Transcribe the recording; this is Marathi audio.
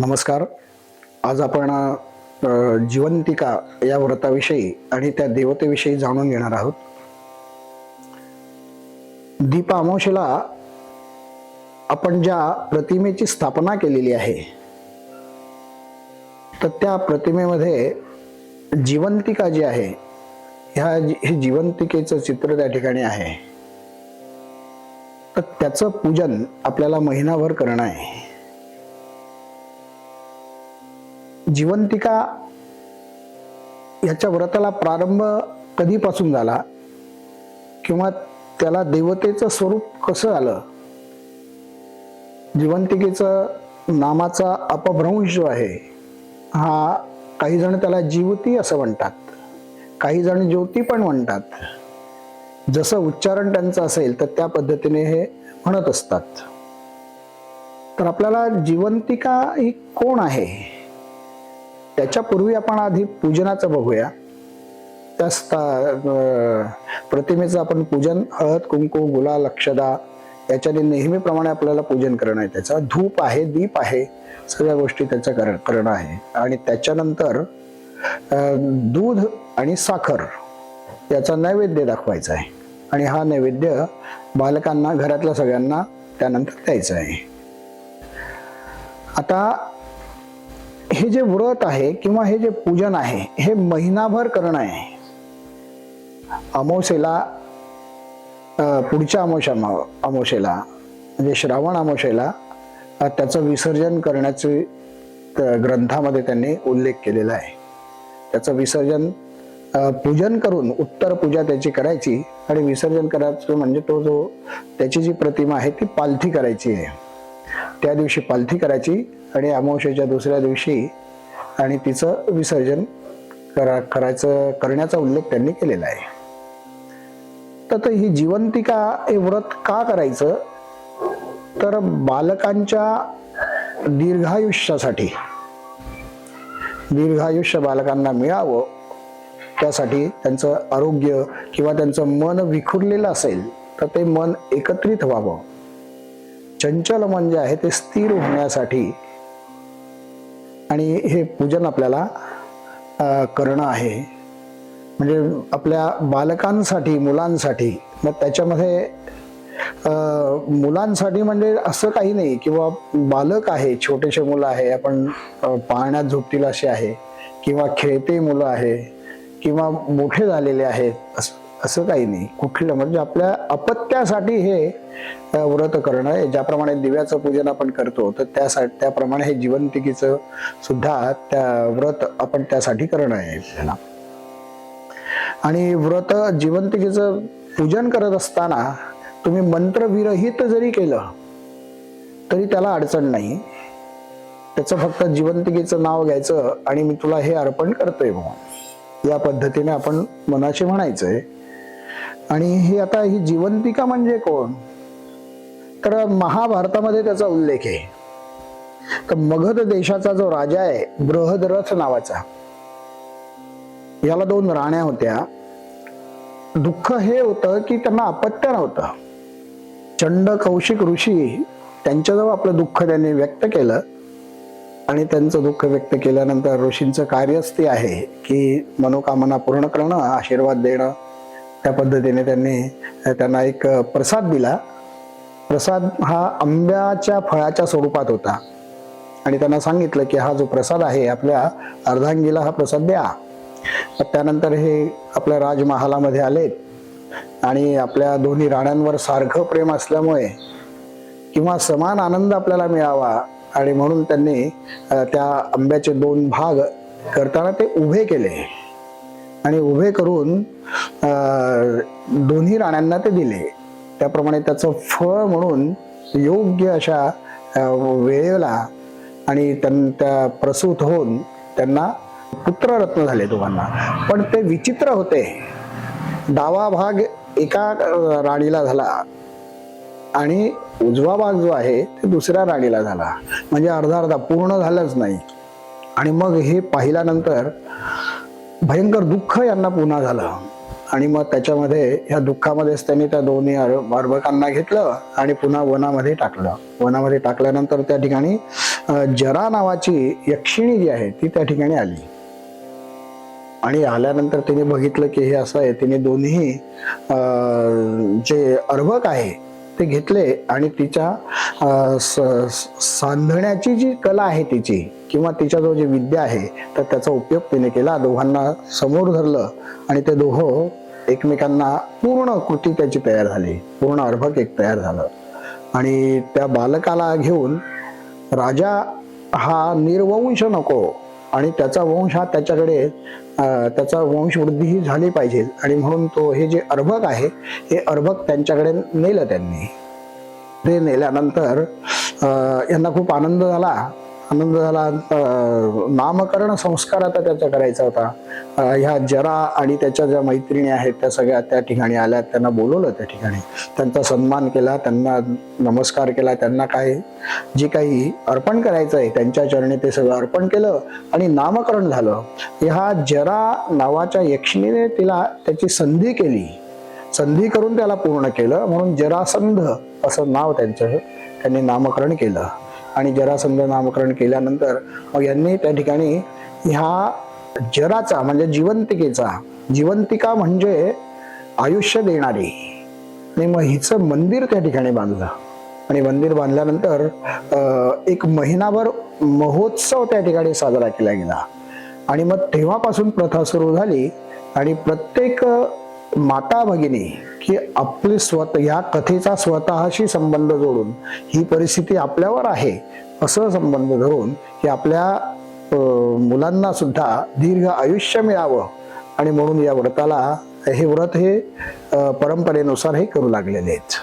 नमस्कार. आज आपण जिवंतिका या व्रताविषयी आणि त्या देवतेविषयी जाणून घेणार आहोत. दीप अमावशेला आपण ज्या प्रतिमेची स्थापना केलेली आहे तर त्या प्रतिमेमध्ये जिवंतिका जी आहे ह्या हे जिवंतिकेचं चित्र त्या ठिकाणी आहे. तर त्याचं पूजन आपल्याला महिनाभर करणं आहे. जिवंतिका याच्या व्रताला प्रारंभ कधीपासून झाला? किंवा त्याला देवतेचं स्वरूप कसं आलं? जिवंतिकेचं नामाचा अपभ्रंश जो आहे हा काही जण त्याला जीवती असं म्हणतात. काही जण ज्योती पण म्हणतात. जसं उच्चारण त्यांचं असेल तर त्या पद्धतीने हे म्हणत असतात. तर आपल्याला जिवंतिका ही कोण आहे? त्याच्यापूर्वी आपण आधी पूजनाचं बघूया. त्या स्था- प्रतिमेचं आपण पूजन हळद कुंकू गुलाल अक्षदा याच्याने नेहमीप्रमाणे आपल्याला पूजन करणं आहे त्याचं. धूप आहे दीप आहे सगळ्या गोष्टी त्याचं कर करणं आहे. आणि त्याच्यानंतर दूध आणि साखर याचा नैवेद्य दाखवायचा आहे. आणि हा नैवेद्य बालकांना घरातल्या सगळ्यांना त्यानंतर द्यायचा आहे. आता हे जे व्रत आहे किंवा हे जे पूजन आहे हे महिनाभर करणं आहे. अमावस्येला पुढच्या अमावस्या अमावस्येला म्हणजे श्रावण अमावस्येला त्याचं विसर्जन करण्याचे ग्रंथामध्ये त्यांनी उल्लेख केलेला आहे. त्याचं विसर्जन पूजन करून उत्तर पूजा त्याची करायची आणि विसर्जन करायचं म्हणजे तो जो त्याची जी प्रतिमा आहे ती पालथी करायची आहे. त्या दिवशी पालथी करायची आणि अमावस्येच्या दुसऱ्या दिवशी आणि तिचं विसर्जन करा करायचं करण्याचा उल्लेख त्यांनी केलेला आहे. तर ही जिवंतिका हे व्रत का करायचं? तर बालकांच्या दीर्घायुष्यासाठी दीर्घायुष्य बालकांना मिळावं त्यासाठी त्यांचं आरोग्य किंवा त्यांचं मन विखुरलेलं असेल तर ते मन एकत्रित व्हावं. चंचल मन जे आहे ते स्थिर होण्यासाठी. आणि हे पूजन आपल्याला करणं आहे. म्हणजे आपल्या बालकांसाठी मुलांसाठी मग त्याच्यामध्ये मुलांसाठी म्हणजे असं काही नाही किंवा बालक आहे छोटेसे मुलं आहे आपण पाळण्यात झोपतील असे आहे किंवा खेळते मुलं आहे किंवा मोठे झालेले आहेत असं. असं काही नाही. कुठलं? म्हणजे आपल्या अपत्यासाठी हे व्रत करणं आहे. ज्याप्रमाणे दिव्याचं पूजन आपण करतो तर त्यासाठी त्याप्रमाणे हे जिवंतिकीचं सुद्धा त्या व्रत आपण त्यासाठी करणं आहे आपल्याला. आणि व्रत जिवंतिकेचं पूजन करत असताना तुम्ही मंत्रविरहित जरी केलं तरी त्याला अडचण नाही. त्याचं फक्त जिवंतिकेचं नाव घ्यायचं आणि मी तुला हे अर्पण करतोय म्हणून या पद्धतीने आपण मनाशी म्हणायचंय. आणि ही आता ही जिवंतिका म्हणजे कोण? तर महाभारतामध्ये त्याचा उल्लेख आहे. तर मगध देशाचा जो राजा आहे बृहदरथ नावाचा याला दोन राण्या होत्या. दुःख हे होतं की त्यांना अपत्य नव्हतं. चंड कौशिक ऋषी त्यांच्याजवळ आपलं दुःख त्यांनी व्यक्त केलं. आणि त्यांचं दुःख व्यक्त केल्यानंतर ऋषींचं कार्यच ते आहे की मनोकामना पूर्ण करणं आशीर्वाद देणं त्या पद्धतीने त्यांनी त्यांना एक प्रसाद दिला. प्रसाद हा आंब्याच्या फळाच्या स्वरूपात होता. आणि त्यांना सांगितलं की हा जो प्रसाद आहे आपल्या अर्धांगीला हा प्रसाद द्या. त्यानंतर हे आपल्या राजमहालामध्ये आलेत. आणि आपल्या दोन्ही राण्यांवर सारखं प्रेम असल्यामुळे किंवा समान आनंद आपल्याला मिळावा आणि म्हणून त्यांनी त्या आंब्याचे दोन भाग करताना ते उभे केले. आणि उभे करून दोन्ही राण्यांना ते दिले. त्याप्रमाणे त्याचं फळ म्हणून योग्य अशा वेळेला आणि त्यां त्या प्रसूत होऊन त्यांना पुत्ररत्न झाले दोघांना. पण ते विचित्र होते. डावा भाग एका राणीला झाला आणि उजवा भाग जो आहे ते दुसऱ्या राणीला झाला. म्हणजे अर्धा अर्धा पूर्ण झालंच नाही. आणि मग हे पाहिल्यानंतर भयंकर दुःख यांना पुन्हा झालं. आणि मग त्याच्यामध्ये ह्या दुःखामध्येच त्यांनी त्या दोन्ही अर्भकांना घेतलं आणि पुन्हा वनामध्ये टाकलं. वनामध्ये टाकल्यानंतर त्या ठिकाणी जरा नावाची यक्षिणी जी आहे ती त्या ठिकाणी आली. आणि आल्यानंतर तिने बघितलं की हे असं आहे तिने दोन्ही जे अर्भक आहे ते घेतले आणि तिच्या स- सांधण्याची जी कला आहे तिची किंवा तिच्याजवळ जी विद्या आहे तर त्याचा उपयोग तिने केला. दोघांना समोर धरलं आणि ते दोघं एकमेकांना पूर्ण कृती त्याची तयार झाली. पूर्ण अर्भक एक तयार झालं. आणि त्या बालकाला घेऊन राजा हा निर्वंश नको आणि त्याचा वंश हा त्याच्याकडे त्याचा वंशवृद्धी ही झाली पाहिजे. आणि म्हणून तो हे जे अर्भक आहे हे अर्भक त्यांच्याकडे नेलं त्यांनी. ते नेल्यानंतर यांना खूप आनंद झाला. आनंद झाला. नामकरण संस्कार आता त्याचा करायचा होता. ह्या जरा आणि त्याच्या ज्या मैत्रिणी आहेत त्या सगळ्या त्या ठिकाणी आल्या. त्यांना बोलवलं त्या ठिकाणी. त्यांचा सन्मान केला. त्यांना नमस्कार केला. त्यांना काय जे काही अर्पण करायचं आहे त्यांच्या चरणी ते सगळं अर्पण केलं आणि नामकरण झालं. ह्या जरा नावाच्या यक्षिणीने तिला त्याची संधी केली. संधी करून त्याला पूर्ण केलं. म्हणून जरासंध असं नाव त्यांचं त्यांनी नामकरण केलं. आणि जरासंध नामकरण केल्यानंतर मग यांनी त्या ठिकाणी ह्या जराचा म्हणजे जिवंतिकेचा जिवंतिका म्हणजे आयुष्य देणारी. आणि मग हिचं मंदिर त्या ठिकाणी बांधलं. आणि मंदिर बांधल्यानंतर एक महिनाभर महोत्सव त्या ठिकाणी साजरा केला गेला. आणि मग तेव्हापासून प्रथा सुरू झाली. आणि प्रत्येक माता भगिनी की आपली स्वतः ह्या कथेचा स्वतःशी संबंध जोडून ही परिस्थिती आपल्यावर आहे असं संबंध धरून की आपल्या मुलांना सुद्धा दीर्घ आयुष्य मिळावं. आणि म्हणून या व्रताला हे व्रत हे परंपरेनुसार हे करू लागलेले आहेत.